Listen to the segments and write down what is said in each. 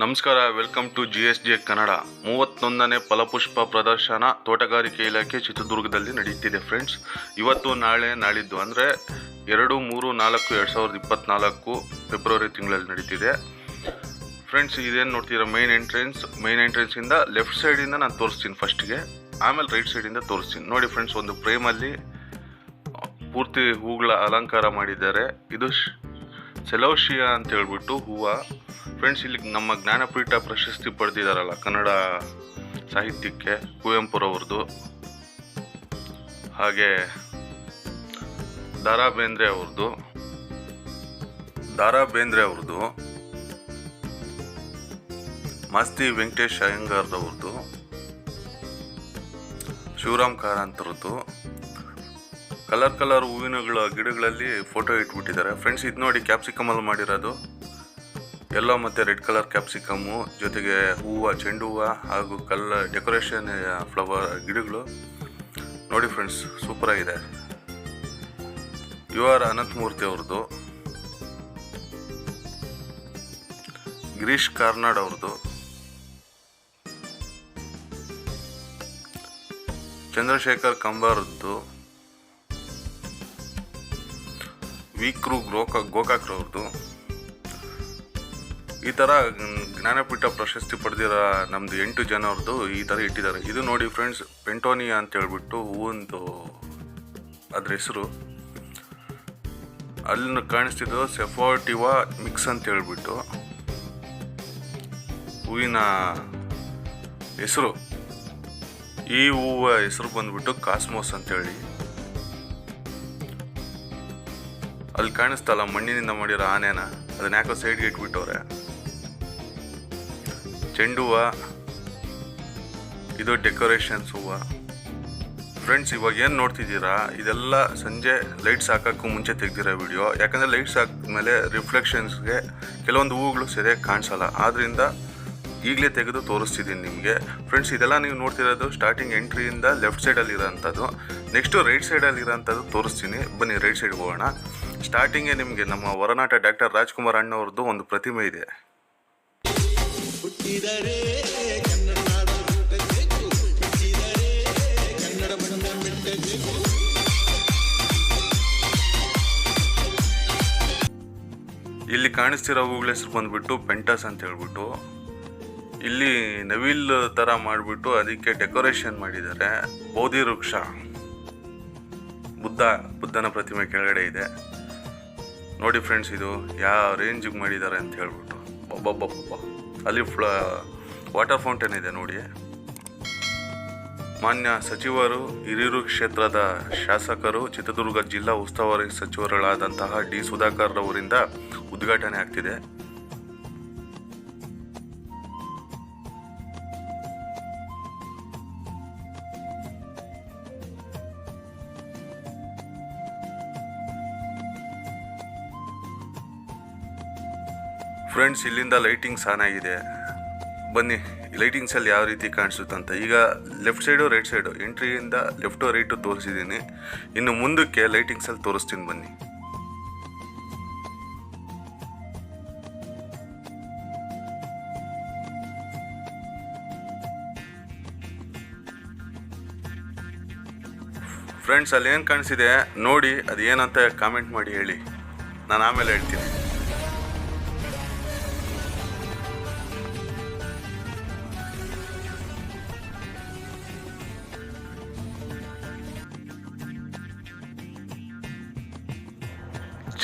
ನಮಸ್ಕಾರ welcome to G S J Kannada ಮೂವತ್ತೊಂದನೇ ಫಲಪುಷ್ಪ ಪ್ರದರ್ಶನ ತೋಟಗಾರಿಕೆ ಇಲಾಖೆ ಚಿತ್ರದುರ್ಗದಲ್ಲಿ ನಡೆಯುತ್ತಿದೆ ಫ್ರೆಂಡ್ಸ್ ಇವತ್ತು ನಾಳೆ ನಾಳಿದ್ದು ಅಂದರೆ ಎರಡು, ಮೂರು, ನಾಲ್ಕು, ಎರಡು ಸಾವಿರದ ಇಪ್ಪತ್ತ್ನಾಲ್ಕು ಫೆಬ್ರವರಿ ತಿಂಗಳಲ್ಲಿ ನಡೀತಿದೆ. ಫ್ರೆಂಡ್ಸ್ ಇದೇನು ನೋಡ್ತೀರಾ ಮೈನ್ ಎಂಟ್ರೆನ್ಸ್ ಮೈನ್ ಎಂಟ್ರೆನ್ಸಿಂದ ಲೆಫ್ಟ್ ಸೈಡಿಂದ ನಾನು ತೋರಿಸ್ತೀನಿ ಫಸ್ಟಿಗೆ ಆಮೇಲೆ ರೈಟ್ ಸೈಡಿಂದ ತೋರಿಸ್ತೀನಿ. ನೋಡಿ ಫ್ರೆಂಡ್ಸ್ ಒಂದು ಫ್ರೇಮಲ್ಲಿ ಪೂರ್ತಿ ಹೂಗಳ ಅಲಂಕಾರ ಮಾಡಿದ್ದಾರೆ. ಇದು ಸೆಲೋಶಿಯಾ ಅಂತ ಹೇಳ್ಬಿಟ್ಟು ಹೂವು. ಫ್ರೆಂಡ್ಸ್ ಇಲ್ಲಿ ನಮ್ಮ ಜ್ಞಾನಪೀಠ ಪ್ರಶಸ್ತಿ ಪಡೆದಿದ್ದಾರಲ್ಲ ಕನ್ನಡ ಸಾಹಿತ್ಯಕ್ಕೆ ಕುವೆಂಪುರವ್ರದ್ದು. ಹಾಗೆ ದಾರಾ ಬೇಂದ್ರೆ ಅವ್ರದ್ದು. ದಾರಾ ಬೇಂದ್ರೆ ಅವ್ರದ್ದು. ಮಾಸ್ತಿ ವೆಂಕಟೇಶ್ ಅಯ್ಯಂಗಾರ್ದವ್ರದ್ದು. ಶಿವರಾಮ್ ಕಾರಂತರದ್ದು. ಕಲರ್ ಕಲರ್ ಹೂವಿನಗಳ ಗಿಡಗಳಲ್ಲಿ ಫೋಟೋ ಇಟ್ಬಿಟ್ಟಿದ್ದಾರೆ. ಫ್ರೆಂಡ್ಸ್ ಇದು ನೋಡಿ ಕ್ಯಾಪ್ಸಿಕಮಲ್ಲಿ ಮಾಡಿರೋದು. ಎಲ್ಲೋ ಮತ್ತು ರೆಡ್ ಕಲರ್ ಕ್ಯಾಪ್ಸಿಕಮ್ಮು, ಜೊತೆಗೆ ಹೂವು ಚೆಂಡು ಹೂವು ಹಾಗೂ ಕಲ್ಲ, ಡೆಕೋರೇಷನ್ ಫ್ಲವರ್, ಗಿಡಗಳು. ನೋಡಿ ಫ್ರೆಂಡ್ಸ್ ಸೂಪರಾಗಿದೆ ಯು ಆರ್ ಅನಂತಮೂರ್ತಿ ಅವ್ರದ್ದು. ಗಿರೀಶ್ ಕಾರ್ನಾಡ್ ಅವ್ರದ್ದು. ಚಂದ್ರಶೇಖರ್ ಕಂಬಾರದ್ದು. ವಿಕ್ರು ಗೋಕಾ ಗೋಕಾಕ್ರವ್ರದ್ದು. ಈ ಥರ ಜ್ಞಾನಪೀಠ ಪ್ರಶಸ್ತಿ ಪಡೆದಿರೋ ನಮ್ದು ಎಂಟು ಜನರದ್ದು ಈ ಥರ ಇಟ್ಟಿದ್ದಾರೆ. ಇದು ನೋಡಿ ಫ್ರೆಂಡ್ಸ್ ಪೆಂಟೋನಿಯಾ ಅಂತ ಹೇಳ್ಬಿಟ್ಟು ಹೂವಂದು ಅದ್ರ ಹೆಸರು. ಅಲ್ಲಿ ಕಾಣಿಸ್ತಿದ್ದು ಸೆಫೋಟಿವಾ ಮಿಕ್ಸ್ ಅಂತ ಹೇಳ್ಬಿಟ್ಟು ಹೂವಿನ ಹೆಸರು. ಈ ಹೂವ ಹೆಸರು ಬಂದ್ಬಿಟ್ಟು ಕಾಸ್ಮೋಸ್ ಅಂತೇಳಿ ಅಲ್ಲಿ ಕಾಣಿಸ್ತಲ್ಲ ಮಣ್ಣಿನಿಂದ ಮಾಡಿರೋ ಆನೆನ, ಅದನ್ನ ಯಾಕೋ ಸೈಡ್ಗೆ ಇಟ್ಬಿಟ್ಟವ್ರೆ. ಚೆಂಡು ಹೂವು ಇದು ಡೆಕೋರೇಷನ್ಸ್ ಹೂವು. ಫ್ರೆಂಡ್ಸ್ ಇವಾಗ ಏನು ನೋಡ್ತಿದ್ದೀರಾ? ಇದೆಲ್ಲ ಸಂಜೆ ಲೈಟ್ಸ್ ಹಾಕೋಕ್ಕೂ ಮುಂಚೆ ತೆಗ್ದಿರೋ ವಿಡಿಯೋ ಯಾಕಂದರೆ ಲೈಟ್ಸ್ ಹಾಕಿದ್ಮೇಲೆ ರಿಫ್ಲೆಕ್ಷನ್ಸ್ಗೆ ಕೆಲವೊಂದು ಹೂವುಗಳು ಸರಿಯಾಗಿ ಕಾಣಿಸಲ್ಲ. ಆದ್ದರಿಂದ ಈಗಲೇ ತೆಗೆದು ತೋರಿಸ್ತಿದ್ದೀನಿ ನಿಮಗೆ. ಫ್ರೆಂಡ್ಸ್ ಇದೆಲ್ಲ ನೀವು ನೋಡ್ತಿರೋದು ಸ್ಟಾರ್ಟಿಂಗ್ ಎಂಟ್ರಿಯಿಂದ ಲೆಫ್ಟ್ ಸೈಡಲ್ಲಿ ಇರೋಂಥದ್ದು. ನೆಕ್ಸ್ಟು ರೈಟ್ ಸೈಡಲ್ಲಿ ಇರೋಂಥದ್ದು ತೋರಿಸ್ತೀನಿ. ಬನ್ನಿ ರೈಟ್ ಸೈಡ್ಗೆ ಹೋಗೋಣ. ಸ್ಟಾರ್ಟಿಂಗೇ ನಿಮಗೆ ನಮ್ಮ ಹೊರನಾಟ ಡಾಕ್ಟರ್ ರಾಜ್ಕುಮಾರ್ ಅಣ್ಣವ್ರದ್ದು ಒಂದು ಪ್ರತಿಮೆ ಇದೆ. ಇಲ್ಲಿ ಕಾಣಿಸ್ತಿರೋ ಹೂಗಳ ಹೆಸರು ಬಂದ್ಬಿಟ್ಟು ಪೆಂಟಾಸ್ ಅಂತ ಹೇಳ್ಬಿಟ್ಟು. ಇಲ್ಲಿ ನವಿಲ್ ಥರ ಮಾಡಿಬಿಟ್ಟು ಅದಕ್ಕೆ ಡೆಕೋರೇಷನ್ ಮಾಡಿದ್ದಾರೆ. ಬೋಧಿ ವೃಕ್ಷ. ಬುದ್ಧ, ಬುದ್ಧನ ಪ್ರತಿಮೆ ಕೆಳಗಡೆ ಇದೆ. ನೋಡಿ ಫ್ರೆಂಡ್ಸ್ ಇದು, ಯಾವ ರೇಂಜಿಗೆ ಮಾಡಿದ್ದಾರೆ ಅಂತ ಹೇಳ್ಬಿಟ್ಟು. ಒಬ್ಬೊಬ್ಬೊಬ್ಬ ಅಲ್ಲಿ ಫ್ಲ, ವಾಟರ್ ಫೌಂಟೇನ್ ಇದೆ ನೋಡಿ. ಮಾನ್ಯ ಸಚಿವರು, ಹಿರಿಯೂರು ಕ್ಷೇತ್ರದ ಶಾಸಕರು, ಚಿತ್ರದುರ್ಗ ಜಿಲ್ಲಾ ಉಸ್ತುವಾರಿ ಸಚಿವರುಗಳಾದಂತಹ ಡಿ ಸುಧಾಕರ್ ಅವರಿಂದ ಉದ್ಘಾಟನೆ ಆಗ್ತಿದೆ. ಫ್ರೆಂಡ್ಸ್ ಇಲ್ಲಿಂದ ಲೈಟಿಂಗ್ಸ್ ಆನ್ ಆಗಿದೆ. ಬನ್ನಿ ಲೈಟಿಂಗ್ಸಲ್ಲಿ ಯಾವ ರೀತಿ ಕಾಣಿಸುತ್ತಂತ ಈಗ ಲೆಫ್ಟ್ ಸೈಡು, ರೈಟ್ ಸೈಡು, ಎಂಟ್ರಿಯಿಂದ ಲೆಫ್ಟು, ರೈಟು ತೋರಿಸಿದ್ದೀನಿ. ಇನ್ನು ಮುಂದಕ್ಕೆ ಲೈಟಿಂಗ್ಸಲ್ಲಿ ತೋರಿಸ್ತೀನಿ ಬನ್ನಿ. ಫ್ರೆಂಡ್ಸ್ ಅಲ್ಲಿ ಏನು ಕಾಣಿಸಿದೆ ನೋಡಿ ಅದು ಏನಂತ ಕಾಮೆಂಟ್ ಮಾಡಿ ಹೇಳಿ. ನಾನು ಆಮೇಲೆ ಹೇಳ್ತೀನಿ.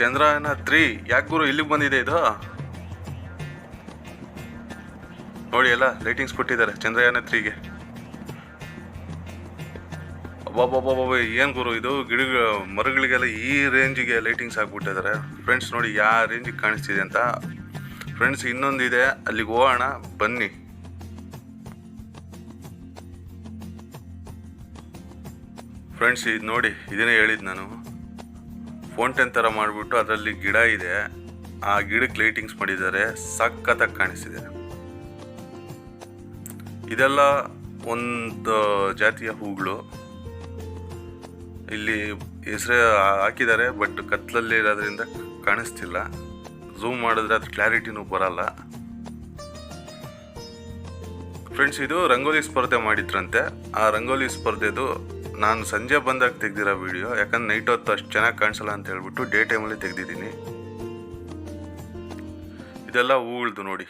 ಚಂದ್ರಯಾನ ತ್ರೀ, ಯಾಕೆ ಗುರು ಇಲ್ಲಿಗೆ ಬಂದಿದೆ ಇದು? ನೋಡಿ ಎಲ್ಲ ಲೈಟಿಂಗ್ಸ್ ಕೊಟ್ಟಿದ್ದಾರೆ ಚಂದ್ರಯಾನ ತ್ರೀಗೆ. ಅಬ್ಬಬ್ಬಬ್ಬಬ್ಬ ಏನು ಗುರು ಇದು? ಗಿಡ, ಮರಗಳಿಗೆಲ್ಲ ಈ ರೇಂಜಿಗೆ ಲೈಟಿಂಗ್ಸ್ ಹಾಕ್ಬಿಟ್ಟಿದ್ದಾರೆ. ಫ್ರೆಂಡ್ಸ್ ನೋಡಿ ಯಾವ ರೇಂಜಿಗೆ ಕಾಣಿಸ್ತಿದೆ ಅಂತ. ಫ್ರೆಂಡ್ಸ್ ಇನ್ನೊಂದಿದೆ. ಅಲ್ಲಿಗೆ ಹೋಗೋಣ, ಬನ್ನಿ. ಫ್ರೆಂಡ್ಸ್ ಇದು ನೋಡಿ, ಇದನ್ನೇ ಹೇಳಿದ್ದು ನಾನು. ಫೌಂಟೇನ್ ಥರ ಮಾಡಿಬಿಟ್ಟು ಅದರಲ್ಲಿ ಗಿಡ ಇದೆ. ಆ ಗಿಡಕ್ಕೆ ಲೈಟಿಂಗ್ಸ್ ಮಾಡಿದ್ದಾರೆ. ಸಖತ್ತಾಗಿ ಕಾಣಿಸಿದೆ ಇದೆಲ್ಲ ಒಂದು ಜಾತಿಯ ಹೂಗಳು. ಇಲ್ಲಿ ಹೆಸರು ಹಾಕಿದ್ದಾರೆ, ಬಟ್ ಕತ್ಲಲ್ಲಿ ಇರೋದ್ರಿಂದ ಕಾಣಿಸ್ತಿಲ್ಲ. ಝೂಮ್ ಮಾಡಿದ್ರೆ ಅದ್ರ ಕ್ಲಾರಿಟಿನೂ ಬರಲ್ಲ. ಫ್ರೆಂಡ್ಸ್ ಇದು ರಂಗೋಲಿ ಸ್ಪರ್ಧೆ ಮಾಡಿದ್ರಂತೆ. ಆ ರಂಗೋಲಿ ಸ್ಪರ್ಧೆದು ನಾನು ಸಂಜೆ ಬಂದಾಗ ತೆಗ್ದಿರೋ ವಿಡಿಯೋ ಯಾಕಂದ್ರೆ ನೈಟ್ ಹೊತ್ತು ಅಷ್ಟು ಚೆನ್ನಾಗಿ ಕಾಣಿಸಲ್ಲ ಅಂತ ಹೇಳ್ಬಿಟ್ಟು ಡೇ ಟೈಮಲ್ಲಿ ತೆಗ್ದಿದ್ದೀನಿ. ಇದೆಲ್ಲ ಹೂಳ್ದು ನೋಡಿ.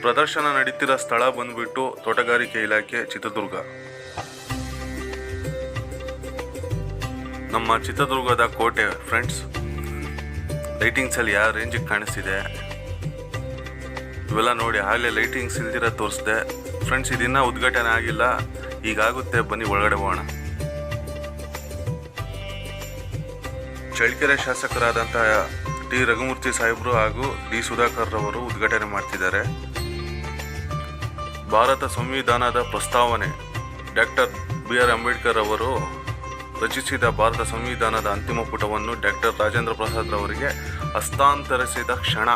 ಪ್ರದರ್ಶನ ನಡೀತಿರೋ ಸ್ಥಳ ಬಂದ್ಬಿಟ್ಟು ತೋಟಗಾರಿಕೆ ಇಲಾಖೆ ಚಿತ್ರದುರ್ಗ. ನಮ್ಮ ಚಿತ್ರದುರ್ಗದ ಕೋಟೆ ಫ್ರೆಂಡ್ಸ್ ಲೈಟಿಂಗ್ಸಲ್ಲಿ ಯಾವ ರೇಂಜಿಗೆ ಕಾಣಿಸ್ತಿದೆ? ಇವೆಲ್ಲ ನೋಡಿ ಆಗಲೇ ಲೈಟಿಂಗ್ಸ್ ಇಲ್ದಿರ ತೋರಿಸ್ದೆ. ಫ್ರೆಂಡ್ಸ್ ಇದಿನ್ನ ಉದ್ಘಾಟನೆ ಆಗಿಲ್ಲ. ಈಗಾಗುತ್ತೆ ಬನ್ನಿ ಒಳಗಡೆ ಹೋಗೋಣ. ಚಳ್ಳಕೆರೆ ಶಾಸಕರಾದಂತಹ ಟಿ ರಘುಮೂರ್ತಿ ಸಾಹೇಬರು ಹಾಗೂ ಡಿ ಸುಧಾಕರ್ ರವರು ಉದ್ಘಾಟನೆ ಮಾಡ್ತಿದ್ದಾರೆ. ಭಾರತ ಸಂವಿಧಾನದ ಪ್ರಸ್ತಾವನೆ, ಡಾಕ್ಟರ್ ಬಿ ಆರ್ ಅಂಬೇಡ್ಕರ್ ಅವರು ರಚಿಸಿದ ಭಾರತ ಸಂವಿಧಾನದ ಅಂತಿಮ ಪುಟವನ್ನು ಡಾಕ್ಟರ್ ರಾಜೇಂದ್ರ ಪ್ರಸಾದ್ ರವರಿಗೆ ಹಸ್ತಾಂತರಿಸಿದ ಕ್ಷಣ.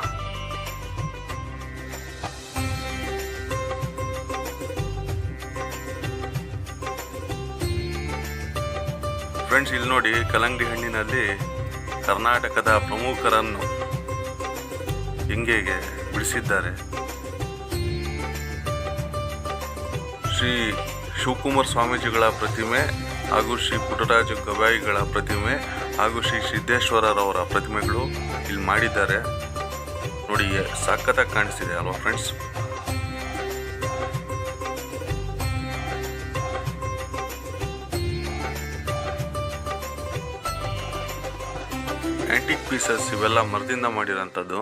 ಫ್ರೆಂಡ್ಸ್ ಇಲ್ಲಿ ನೋಡಿ ಕಲಂಗಡಿ ಹಣ್ಣಿನಲ್ಲಿ ಕರ್ನಾಟಕದ ಪ್ರಮುಖರನ್ನು ಹಿಂಗೆಗೆ ಬಿಡಿಸಿದ್ದಾರೆ. ಶ್ರೀ ಶಿವಕುಮಾರ್ ಸ್ವಾಮೀಜಿಗಳ ಪ್ರತಿಮೆ ಹಾಗೂ ಶ್ರೀ ಪುಟ್ಟರಾಜು ಗವಾಯಿಗಳ ಪ್ರತಿಮೆ ಹಾಗೂ ಶ್ರೀ ಸಿದ್ದೇಶ್ವರರವರ ಪ್ರತಿಮೆಗಳು ಇಲ್ಲಿ ಮಾಡಿದ್ದಾರೆ. ನೋಡಿ ಸಖತ್ತಾಗಿ ಕಾಣಿಸ್ತಿದೆ ಅಲ್ವಾ ಫ್ರೆಂಡ್ಸ್ ಆಂಟಿಕ್ ಪೀಸಸ್ ಇವೆಲ್ಲ ಮರದಿಂದ ಮಾಡಿರೋಂಥದ್ದು.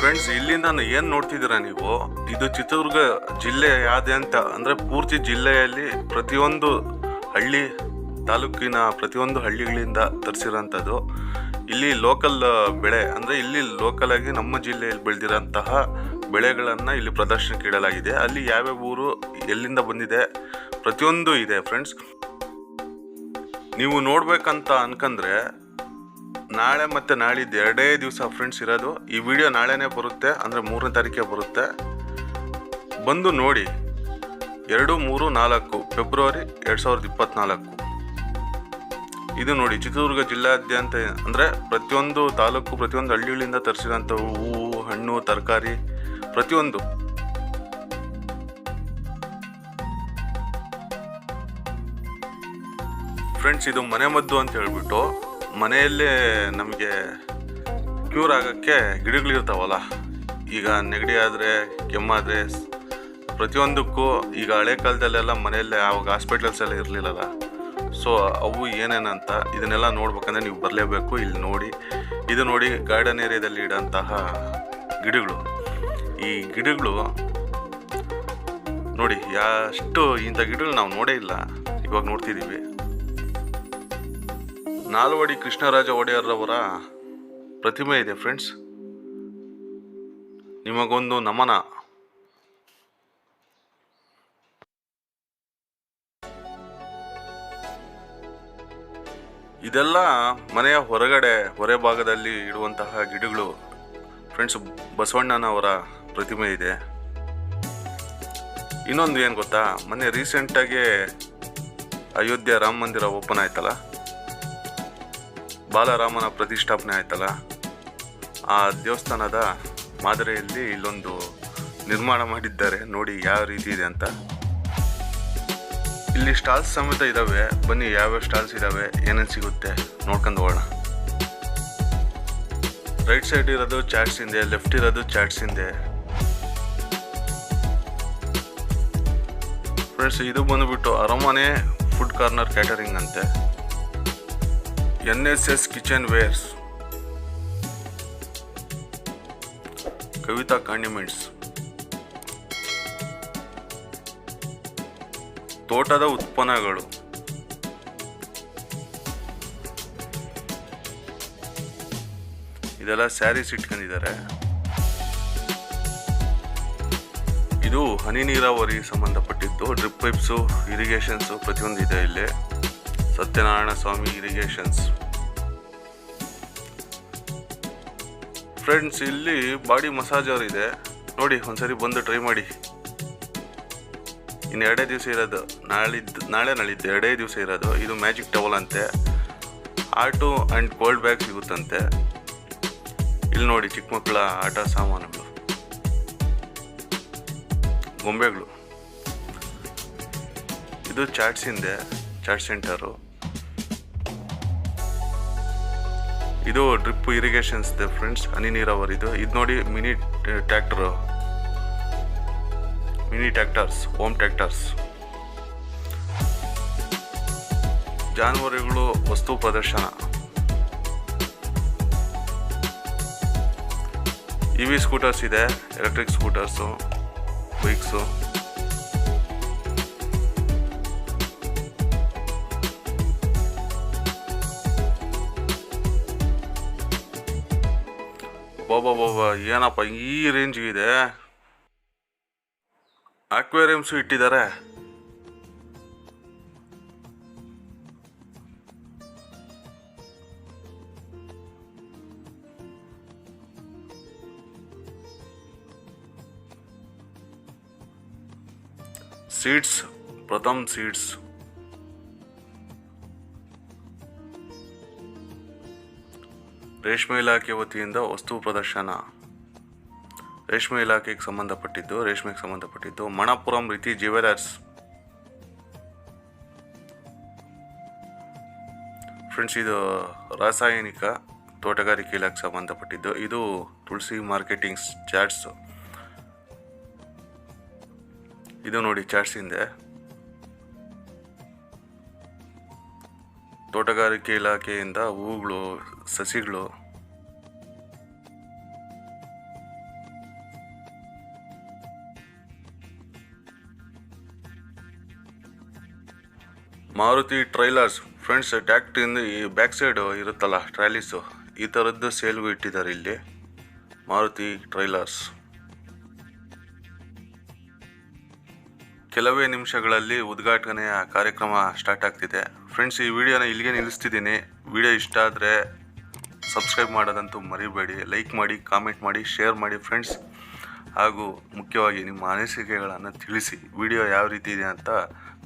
ಫ್ರೆಂಡ್ಸ್ ಇಲ್ಲಿಂದ ಏನು ನೋಡ್ತಿದ್ದೀರಾ ನೀವು? ಇದು ಚಿತ್ರದುರ್ಗ ಜಿಲ್ಲೆ ಯಾವ್ದಂತ ಅಂದ್ರೆ ಪೂರ್ತಿ ಜಿಲ್ಲೆಯಲ್ಲಿ ಪ್ರತಿಯೊಂದು ಹಳ್ಳಿ ತಾಲೂಕಿನ ಪ್ರತಿಯೊಂದು ಹಳ್ಳಿಗಳಿಂದ ತರಿಸಿರೋಂಥದ್ದು. ಇಲ್ಲಿ ಲೋಕಲ್ ಬೆಳೆ, ಅಂದರೆ ಇಲ್ಲಿ ಲೋಕಲಾಗಿ ನಮ್ಮ ಜಿಲ್ಲೆಯಲ್ಲಿ ಬೆಳೆದಿರೋಂತಹ ಬೆಳೆಗಳನ್ನು ಇಲ್ಲಿ ಪ್ರದರ್ಶನಕ್ಕೆ ಇಡಲಾಗಿದೆ. ಅಲ್ಲಿ ಯಾವ್ಯಾವ ಊರು ಎಲ್ಲಿಂದ ಬಂದಿದೆ ಪ್ರತಿಯೊಂದು ಇದೆ ಫ್ರೆಂಡ್ಸ್ ನೀವು ನೋಡಬೇಕಂತ ಅನ್ಕಂದ್ರೆ ನಾಳೆ ಮತ್ತು ನಾಳಿದ್ದು ಎರಡೇ ದಿವಸ ಫ್ರೆಂಡ್ಸ್ ಇರೋದು. ಈ ವಿಡಿಯೋ ನಾಳೆನೇ ಬರುತ್ತೆ, ಅಂದರೆ ಮೂರನೇ ತಾರೀಕೆ ಬರುತ್ತೆ. ಬಂದು ನೋಡಿ. ಎರಡು, ಮೂರು, ನಾಲ್ಕು ಫೆಬ್ರವರಿ ಎರಡು ಸಾವಿರದ ಇಪ್ಪತ್ನಾಲ್ಕು. ಇದು ನೋಡಿ, ಚಿತ್ರದುರ್ಗ ಜಿಲ್ಲಾದ್ಯಂತ ಅಂದರೆ ಪ್ರತಿಯೊಂದು ತಾಲೂಕು, ಪ್ರತಿಯೊಂದು ಹಳ್ಳಿಗಳಿಂದ ತರಿಸಿದಂಥ ಹೂವು, ಹಣ್ಣು, ತರಕಾರಿ, ಪ್ರತಿಯೊಂದು. ಫ್ರೆಂಡ್ಸ್ ಇದು ಮನೆ ಮದ್ದು ಅಂತ ಹೇಳ್ಬಿಟ್ಟು ಮನೆಯಲ್ಲೇ ನಮಗೆ ಕ್ಯೂರ್ ಆಗೋಕ್ಕೆ ಗಿಡಗಳಿರ್ತಾವಲ್ಲ ಈಗ ನೆಗಡಿ ಆದರೆ ಕೆಮ್ಮಾದರೆ ಪ್ರತಿಯೊಂದಕ್ಕೂ ಈಗ ಹಳೆ ಕಾಲದಲ್ಲೆಲ್ಲ ಮನೆಯಲ್ಲೇ ಆವಾಗ ಹಾಸ್ಪಿಟಲ್ಸ್ ಎಲ್ಲ ಇರಲಿಲ್ಲಲ್ಲ. ಸೊ ಅವು ಏನೇನಂತ ಇದನ್ನೆಲ್ಲ ನೋಡ್ಬೇಕಂದ್ರೆ ನೀವು ಬರಲೇಬೇಕು, ಇಲ್ಲಿ ನೋಡಿ. ಇದು ನೋಡಿ ಗಾರ್ಡನ್ ಏರಿಯಾದಲ್ಲಿ ಇಡೋಂತಹ ಗಿಡಗಳು. ಈ ಗಿಡಗಳು ನೋಡಿ ಎಷ್ಟು ಇಂಥ ಗಿಡಗಳು ನಾವು ನೋಡೇ ಇಲ್ಲ. ಇವಾಗ ನೋಡ್ತಿದ್ದೀವಿ ನಾಲ್ವಡಿ ಕೃಷ್ಣರಾಜ ಒಡೆಯರ್ರವರ ಪ್ರತಿಮೆ ಇದೆ ಫ್ರೆಂಡ್ಸ್ ನಿಮಗೊಂದು ನಮನ. ಇದೆಲ್ಲ ಮನೆಯ ಹೊರಗಡೆ, ಹೊರೆ ಭಾಗದಲ್ಲಿ ಇಡುವಂತಹ ಗಿಡಗಳು. ಫ್ರೆಂಡ್ಸ್ ಬಸವಣ್ಣನವರ ಪ್ರತಿಮೆ ಇದೆ. ಇನ್ನೊಂದು ಏನು ಗೊತ್ತಾ? ಮೊನ್ನೆ ರೀಸೆಂಟಾಗಿ ಅಯೋಧ್ಯೆ ರಾಮ ಮಂದಿರ ಓಪನ್ ಆಯ್ತಲ್ಲ? ಬಾಲರಾಮನ ಪ್ರತಿಷ್ಠಾಪನೆ ಆಯ್ತಲ್ಲ? ಆ ದೇವಸ್ಥಾನದ ಮಾದರಿಯಲ್ಲಿ ಇಲ್ಲೊಂದು ನಿರ್ಮಾಣ ಮಾಡಿದ್ದಾರೆ. ನೋಡಿ ಯಾವ ರೀತಿ ಇದೆ ಅಂತ. ಇಲ್ಲಿ ಸ್ಟಾಲ್ಸ್ ಸಮೇತ ಇದಾವೆ. ಬನ್ನಿ, ಯಾವ್ಯಾವ ಸ್ಟಾಲ್ಸ್ ಇದಾವೆ, ಏನೇನು ಸಿಗುತ್ತೆ ನೋಡ್ಕೊಂಡು ಹೋಗೋಣ. ರೈಟ್ ಸೈಡ್ ಇರೋದು ಚಾಟ್ಸ್ ಹಿಂದೆ, ಲೆಫ್ಟ್ ಇರೋದು ಚಾಟ್ಸ್ ಹಿಂದೆ. ಫ್ರೆಂಡ್ಸ್, ಇದು ಬಂದುಬಿಟ್ಟು ಅರಮನೆ ಫುಡ್ ಕಾರ್ನರ್ ಕ್ಯಾಟರಿಂಗ್ ಅಂತೆ. N S S kitchen wares. Kavitha condiments. ತೋಟದ ಉತ್ಪನ್ನಗಳು. ಇದೆಲ್ಲ ಸ್ಯಾರೀಸ್ ಇಟ್ಕೊಂಡಿದ್ದಾರೆ. ಇದು ಹನಿ ನೀರಾವರಿ ಸಂಬಂಧಪಟ್ಟಿದ್ದು ಡ್ರಿಪ್ ಪೈಪ್ಸು ಇರಿಗೇಷನ್ಸು ಪ್ರತಿಯೊಂದು ಇದೆ ಇಲ್ಲಿ. ಸತ್ಯನಾರಾಯಣ ಸ್ವಾಮಿ ಇರಿಗೇಷನ್ಸ್ ಫ್ರೆಂಡ್ಸ್ ಇಲ್ಲಿ ಬಾಡಿ ಮಸಾಜರ್ ಇದೆ ನೋಡಿ, ಒಂದ್ಸರಿ ಬಂದು ಟ್ರೈ ಮಾಡಿ. ಇನ್ನು ಎರಡೇ ದಿವಸ ಇರೋದು, ನಾಳಿದ್ದು, ನಾಳೆ ನಾಳಿದ್ದು ಎರಡೇ ದಿವಸ ಇರೋದು. ಇದು ಮ್ಯಾಜಿಕ್ ಟವಲ್ ಅಂತೆ. ಆಟು ಆ್ಯಂಡ್ ಕೋಲ್ಡ್ ಬ್ಯಾಗ್ ಸಿಗುತ್ತಂತೆ. ಇಲ್ಲಿ ನೋಡಿ ಚಿಕ್ಕ ಮಕ್ಕಳ ಆಟ ಸಾಮಾನುಗಳು. ಗೊಂಬೆಗಳು. ಇದು ಚಾಟ್ಸ್ ಹಿಂದೆ, ಚಾಟ್ ಸೆಂಟರು. ಇದು ಡ್ರಿಪ್ ಇರಿಗೇಷನ್ಸ್ ಇದೆ ಫ್ರೆಂಡ್ಸ್ ಹನಿ ನೀರಾವರಿದು ಇದು ನೋಡಿ mini tractor. Mini tractors home tractors ಜಾನುವಾರುಗಳು ವಸ್ತು ಪ್ರದರ್ಶನ. ಇ ವಿ ಸ್ಕೂಟರ್ಸ್ ಇದೆ ಎಲೆಕ್ಟ್ರಿಕ್ ಸ್ಕೂಟರ್ಸು ಬೈಕ್ಸು ಬಾಬಾ ಬಾಬಾ ಏನಪ್ಪ, ಈ ರೇಂಜ್ಗಿದೆ ಅಕ್ವೇರಿಯಮ್ಸು ಇಟ್ಟಿದ್ದಾರೆ. Seeds Pratham seeds. ರೇಷ್ಮೆ ಇಲಾಖೆ ವತಿಯಿಂದ ವಸ್ತು ಪ್ರದರ್ಶನ. ರೇಷ್ಮೆ ಇಲಾಖೆಗೆ ಸಂಬಂಧಪಟ್ಟಿದ್ದು, ರೇಷ್ಮೆಗೆ ಸಂಬಂಧಪಟ್ಟಿದ್ದು ಮಣಪುರಂ ರೀತಿ ಜ್ಯುವೆಲರ್ಸ್ ಫ್ರೆಂಡ್ಸ್ ಇದು ರಾಸಾಯನಿಕ ತೋಟಗಾರಿಕೆ ಇಲಾಖೆ ಸಂಬಂಧಪಟ್ಟಿದ್ದು. ಇದು ತುಳಸಿ ಮಾರ್ಕೆಟಿಂಗ್ಸ್ ಚಾಟ್ಸ್ ಇದು ನೋಡಿ ಚಾರ್ಟ್ಸ್ ಹಿಂದೆ. ತೋಟಗಾರಿಕೆ ಇಲಾಖೆಯಿಂದ ಹೂಗಳು ಸಸಿಗಳು ಮಾರುತಿ ಟ್ರೈಲರ್ಸ್ ಫ್ರೆಂಡ್ಸ್ ಟ್ಯಾಕ್ಟಿಂದ ಈ ಬ್ಯಾಕ್ ಸೈಡ್ ಇರುತ್ತಲ್ಲ ಟ್ರಾಲೀಸು ಈ ಥರದ್ದು ಸೇಲ್ಗೂ ಇಟ್ಟಿದ್ದಾರೆ ಇಲ್ಲಿ ಮಾರುತಿ ಟ್ರೈಲರ್ಸ್ ಕೆಲವೇ ನಿಮಿಷಗಳಲ್ಲಿ ಉದ್ಘಾಟನೆಯ ಕಾರ್ಯಕ್ರಮ ಸ್ಟಾರ್ಟ್ ಆಗ್ತಿದೆ. ಫ್ರೆಂಡ್ಸ್ ಈ ವಿಡಿಯೋನ ಇಲ್ಲಿಗೆ ನಿಲ್ಲಿಸ್ತಿದ್ದೀನಿ. ವಿಡಿಯೋ ಇಷ್ಟ ಆದರೆ ಸಬ್ಸ್ಕ್ರೈಬ್ ಮಾಡೋದಂತೂ ಮರಿಬೇಡಿ. ಲೈಕ್ ಮಾಡಿ ಕಾಮೆಂಟ್ ಮಾಡಿ ಶೇರ್ ಮಾಡಿ ಫ್ರೆಂಡ್ಸ್ ಹಾಗೂ ಮುಖ್ಯವಾಗಿ ನಿಮ್ಮ ಅನಿಸಿಕೆಗಳನ್ನು ತಿಳಿಸಿ, ವಿಡಿಯೋ ಯಾವ ರೀತಿ ಇದೆ ಅಂತ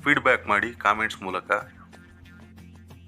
ಫೀಡ್ಬ್ಯಾಕ್ ಮಾಡಿ ಕಾಮೆಂಟ್ಸ್ ಮೂಲಕ.